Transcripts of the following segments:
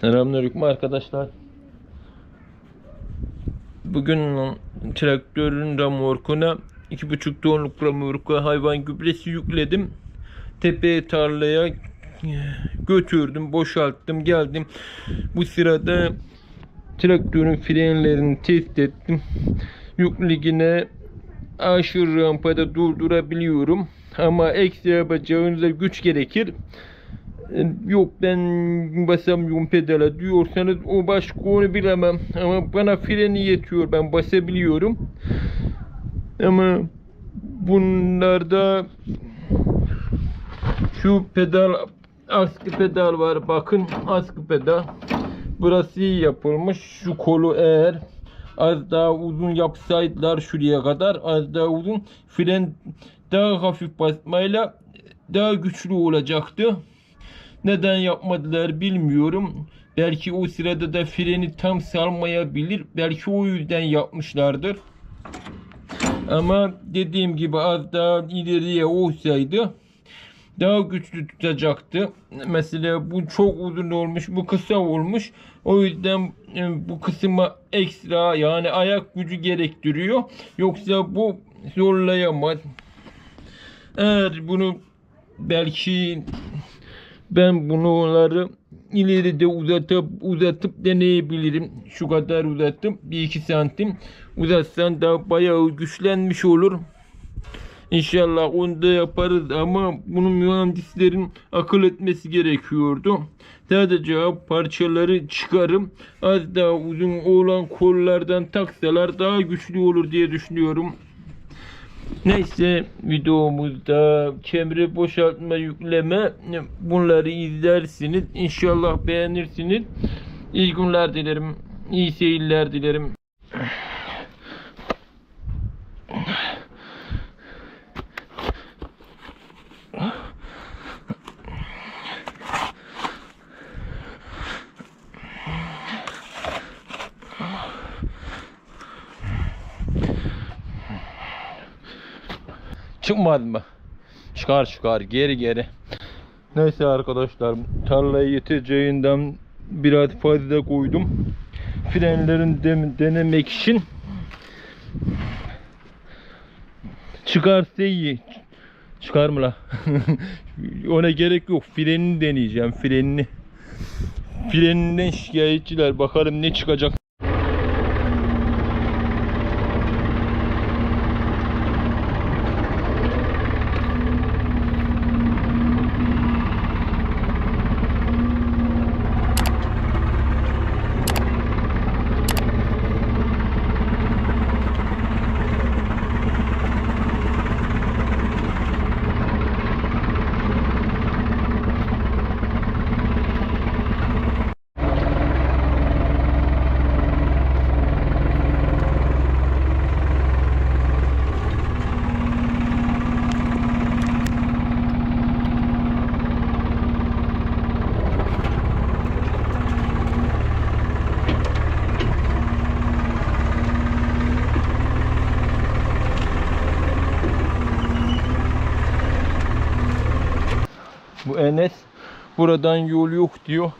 Selamünaleyküm arkadaşlar. Bugün traktörün remorkuna 2,5 tonluk remorka hayvan gübresi yükledim. Tepe tarlaya e, götürdüm, boşalttım, geldim. Bu sırada traktörün frenlerini test ettim. Yüklegine aşırı rampada durdurabiliyorum. Ama ekstra yapacağınızda güç gerekir. Yok ben basamıyorum pedala diyorsanız o başka onu bilemem. Ama bana freni yetiyor ben basabiliyorum. Ama bunlarda şu pedal askı pedal var bakın askı pedal. Burası iyi yapılmış. Şu kolu eğer az daha uzun yapsaydılar şuraya kadar az daha uzun fren daha hafif basmayla daha güçlü olacaktı. Neden yapmadılar bilmiyorum. Belki o sırada da freni tam salmayabilir. Belki o yüzden yapmışlardır. Ama dediğim gibi az daha ileriye olsaydı daha güçlü tutacaktı. Mesela bu çok uzun olmuş, bu kısa olmuş. O yüzden e, bu kısma ekstra yani ayak gücü gerektiriyor. Yoksa bu zorlayamaz. Eğer bunu belki ben bunları ileride uzatıp uzatıp deneyebilirim. Şu kadar uzatıp bir iki santim uzatsan da bayağı güçlenmiş olur. İnşallah onu da yaparız ama bunun mühendislerin akıl etmesi gerekiyordu. Sadece parçaları çıkarım. Az daha uzun olan kollardan taksalar daha güçlü olur diye düşünüyorum. Neyse videomuzda kemre boşaltma yükleme bunları izlersiniz. İnşallah beğenirsiniz. İyi günler dilerim. İyi seyirler dilerim. Çıkmadı mı? Çıkar çıkar geri geri. Neyse arkadaşlar tarlaya yeteceğinden biraz fazla koydum. Frenlerin denemek için çıkarsa iyi. Çıkar mı la? Ona gerek yok. Frenini deneyeceğim. Frenini. Freninden şikayetçiler. Bakalım ne çıkacak. Bu Enes buradan yol yok diyor.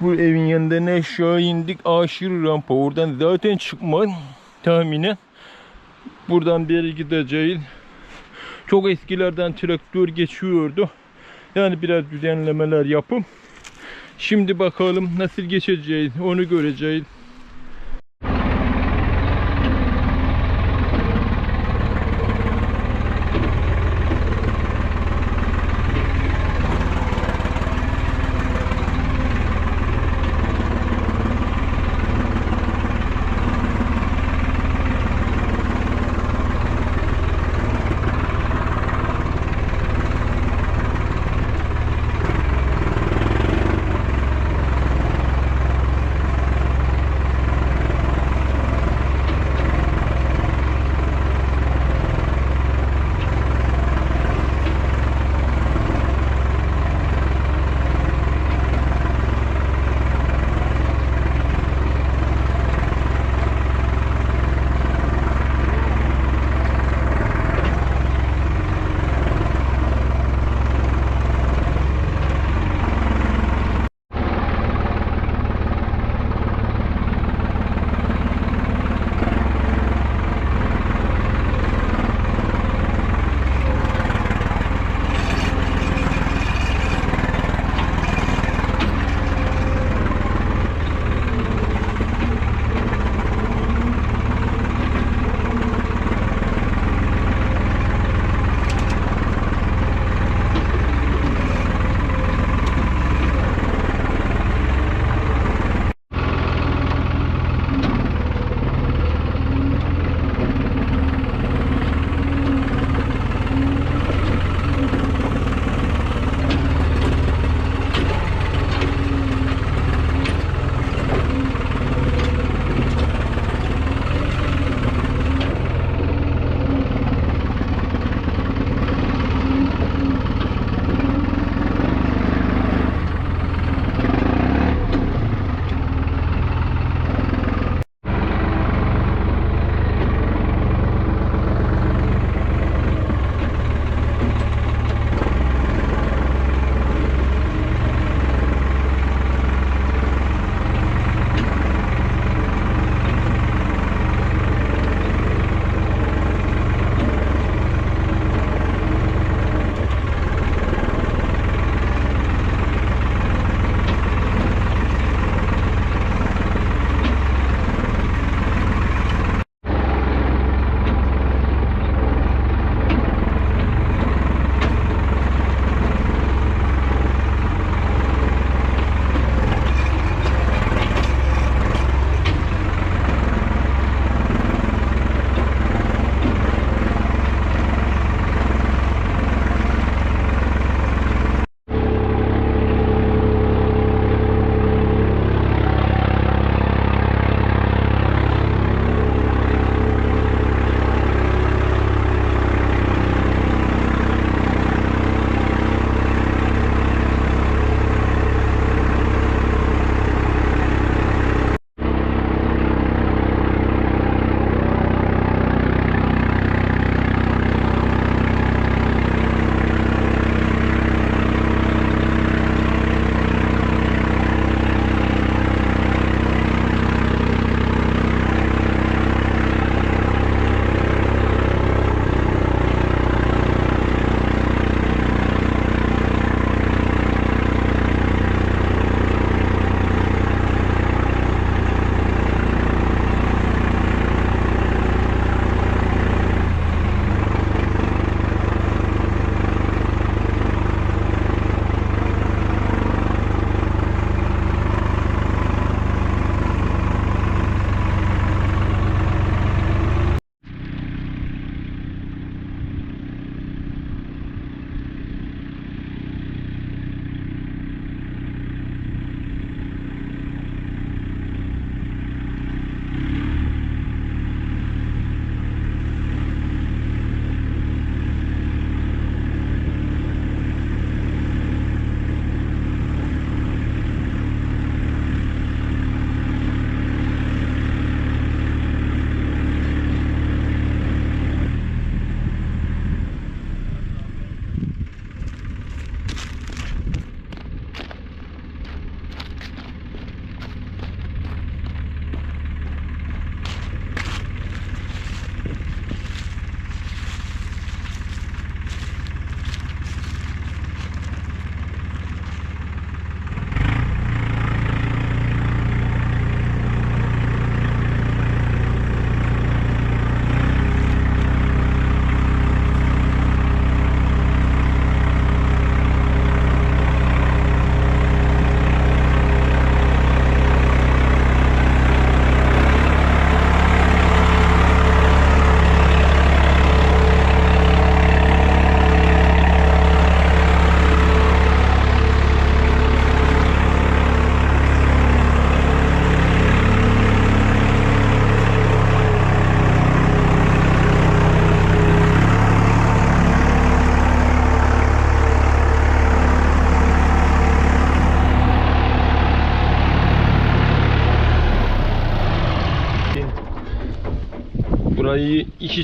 Bu evin yanından aşağı indik aşırı rampa oradan zaten çıkmaz tahminen. Buradan beri gideceğiz. Çok eskilerden traktör geçiyordu. Yani biraz düzenlemeler yapıp şimdi bakalım nasıl geçeceğiz onu göreceğiz.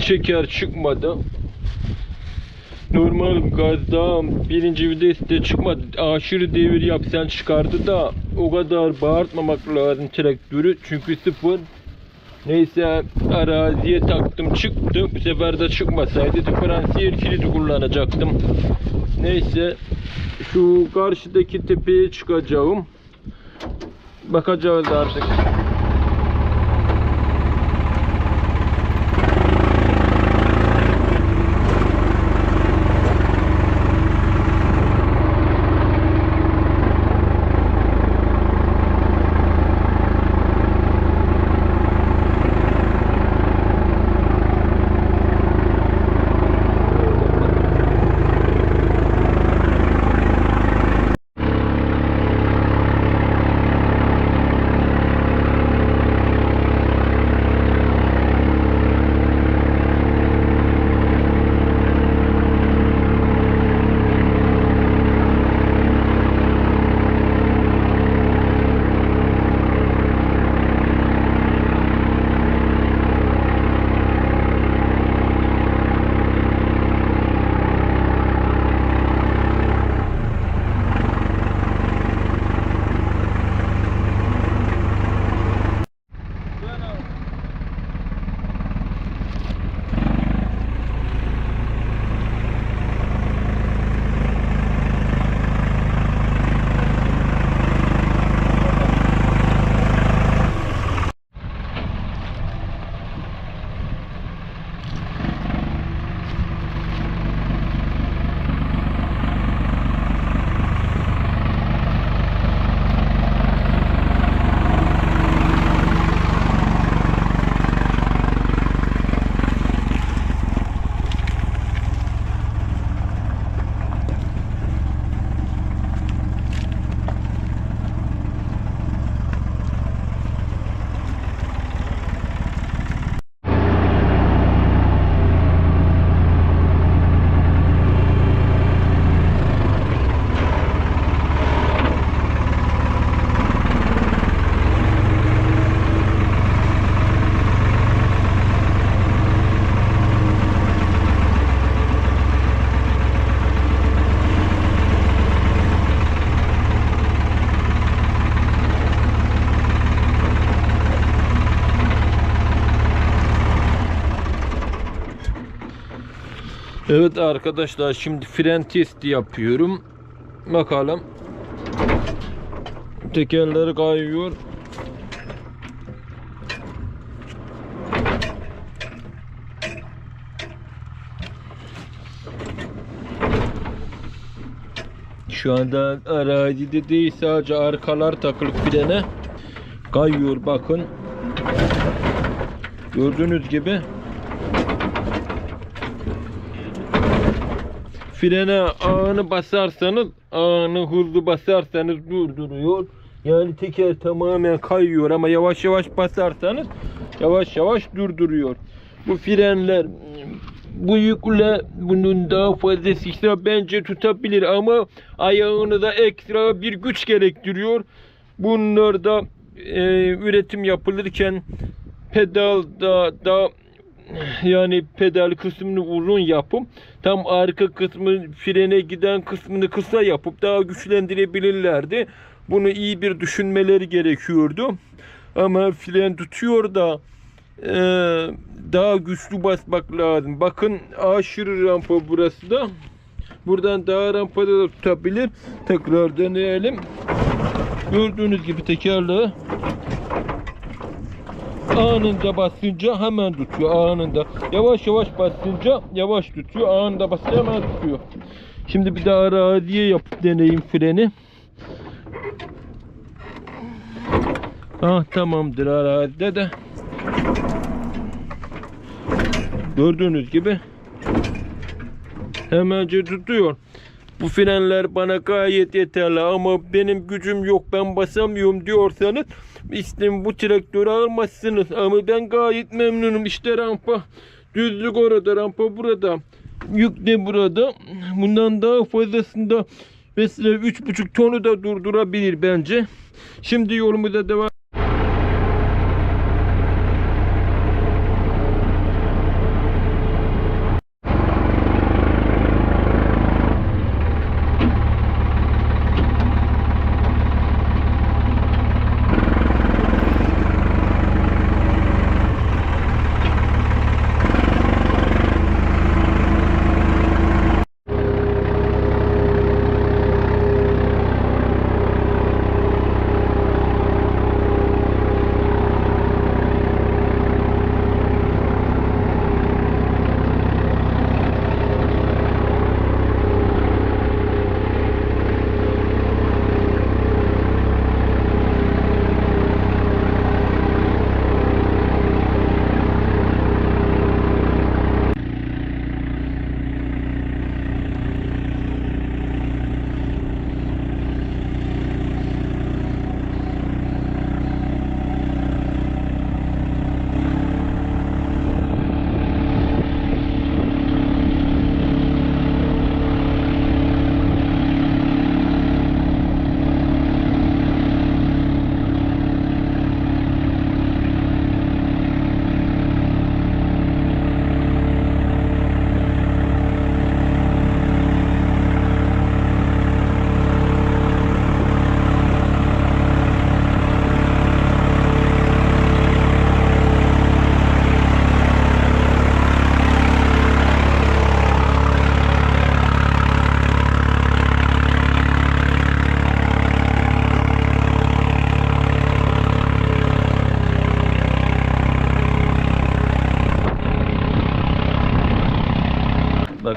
İki çeker çıkmadı. Normal gazda birinci viteste çıkmadı. Aşırı devir yapsan çıkardı da o kadar bağırtmamak lazım traktörü. Çünkü sıfır. Neyse araziye taktım çıktı. Bu sefer de çıkmasaydı diferansiyel kilidi kullanacaktım. Neyse şu karşıdaki tepeye çıkacağım. Bakacağız artık. Evet arkadaşlar şimdi fren testi yapıyorum. Bakalım. Tekerleri kayıyor. Şu anda arazide değil sadece arkalar takılıp frene kayıyor bakın. Gördüğünüz gibi frene ağını basarsanız ağını hızlı basarsanız durduruyor. Yani teker tamamen kayıyor ama yavaş yavaş basarsanız yavaş yavaş durduruyor. Bu frenler bu yükle bunun daha fazlasıysa bence tutabilir ama ayağını da ekstra bir güç gerektiriyor. Bunlar da e, üretim yapılırken pedalda da yani pedal kısmını uzun yapıp tam arka kısmı frene giden kısmını kısa yapıp daha güçlendirebilirlerdi. Bunu iyi bir düşünmeleri gerekiyordu. Ama fren tutuyor da e, daha güçlü basmak lazım. Bakın aşırı rampa burası da. Buradan daha rampada da tutabilir. Tekrar deneyelim. Gördüğünüz gibi tekerleği anında basınca hemen tutuyor anında. Yavaş yavaş basınca yavaş tutuyor. Anında basınca hemen tutuyor. Şimdi bir daha araziye yapıp deneyim freni. Ah tamamdır arazide de. Gördüğünüz gibi hemence tutuyor. Bu frenler bana gayet yeterli ama benim gücüm yok ben basamıyorum diyorsanız işte bu traktörü almazsınız. Ama ben gayet memnunum. İşte rampa. Düzlük orada, rampa burada. Yük de burada. Bundan daha fazlasında mesela 3,5 tonu da durdurabilir bence. Şimdi yolumuza devam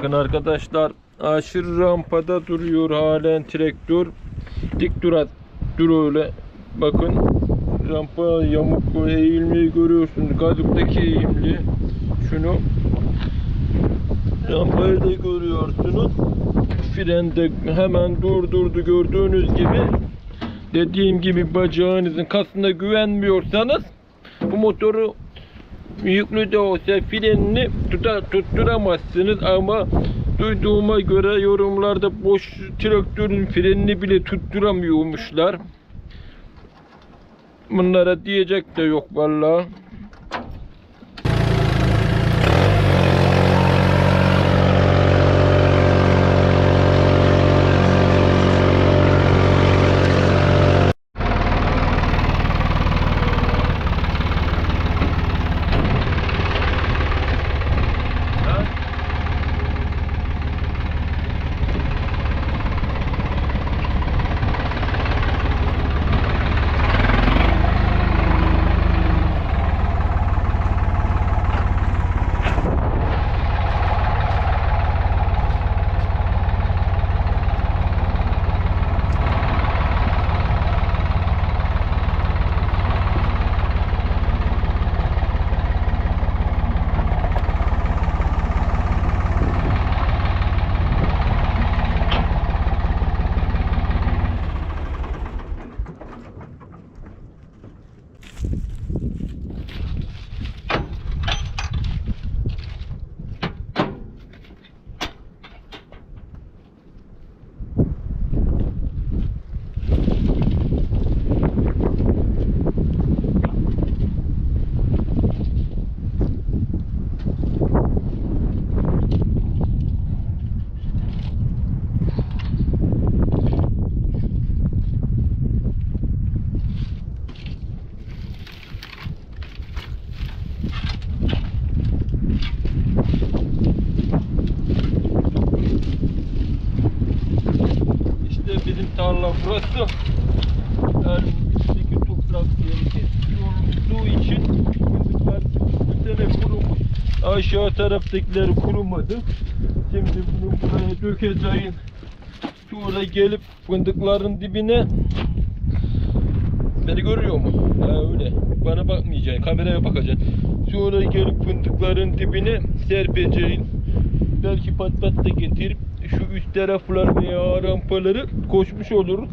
Bakın arkadaşlar aşırı rampada duruyor halen traktör. Dik dur dur öyle. Bakın rampa yamuk eğilmeyi görüyorsunuz. Gazuktaki eğimli. Şunu rampayı da görüyorsunuz. Frende hemen durdurdu gördüğünüz gibi. Dediğim gibi bacağınızın kasına güvenmiyorsanız bu motoru yüklü de olsa frenini tuta, tutturamazsınız ama duyduğuma göre yorumlarda boş traktörün frenini bile tutturamıyormuşlar. Bunlara diyecek de yok vallahi. Aşağı taraftakiler kurumadı. Şimdi bunu buraya dökeceğim. Sonra gelip fındıkların dibine Beni görüyor mu? Ha öyle. Bana bakmayacaksın. Kameraya bakacaksın. Sonra gelip fındıkların dibine serpeceğim. Belki pat pat da getirip şu üst taraflar veya rampaları koşmuş oluruz.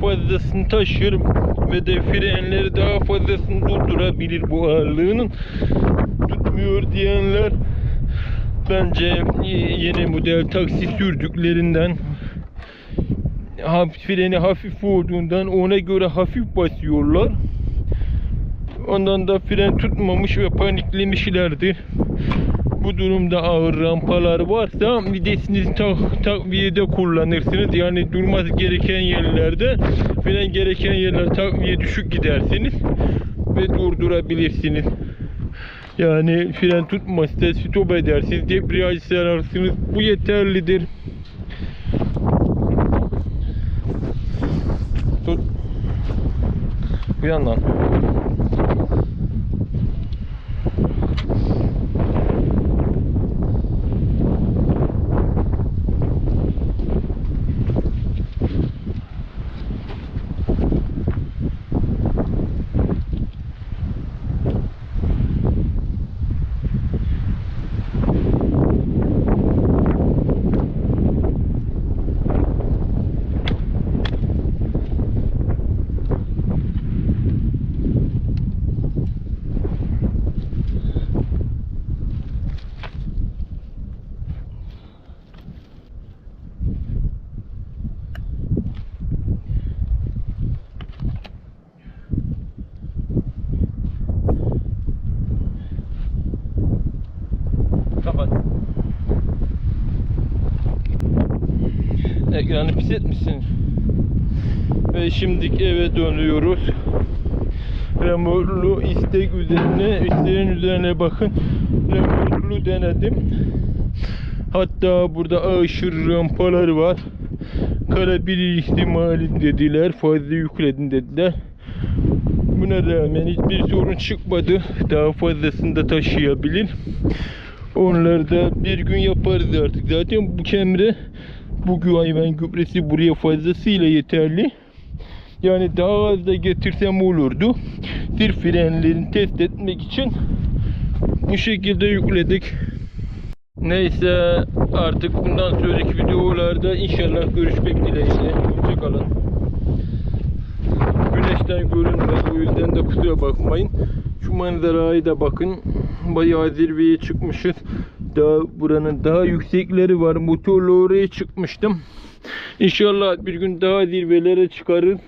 Fazlasını taşır ve de frenleri daha fazlasını durdurabilir bu ağırlığının. Tutmuyor diyenler bence yeni model taksi sürdüklerinden freni hafif olduğundan ona göre hafif basıyorlar. Ondan da fren tutmamış ve paniklemişlerdir. Bu durumda ağır rampalar varsa vitesinizi tak takviyede kullanırsınız. Yani durması gereken yerlerde fren gereken yerler takviye düşük gidersiniz ve durdurabilirsiniz. Yani fren tutmazsa stop edersiniz, debriyaj sararsınız. Bu yeterlidir. Tut. Bu yandan. Ekranı pis etmişsin. Ve şimdi eve dönüyoruz. Remorlu istek üzerine, isteğin üzerine bakın. Remorlu denedim. Hatta burada aşırı rampalar var. Kalabilir ihtimali dediler. Fazla yükledin dediler. Buna rağmen hiçbir sorun çıkmadı. Daha fazlasını da taşıyabilir. Onları da bir gün yaparız artık. Zaten bu kemre bu hayvan gübresi buraya fazlasıyla yeterli. Yani daha az da getirsem olurdu. Sırf frenlerini test etmek için bu şekilde yükledik. Neyse artık bundan sonraki videolarda inşallah görüşmek dileğiyle. Hoşçakalın. Güneşten görünmez o yüzden de kusura bakmayın. Şu manzaraya da bakın. Bayağı zirveye çıkmışız. Daha buranın daha yüksekleri var. Motorla oraya çıkmıştım. İnşallah bir gün daha zirvelere çıkarız.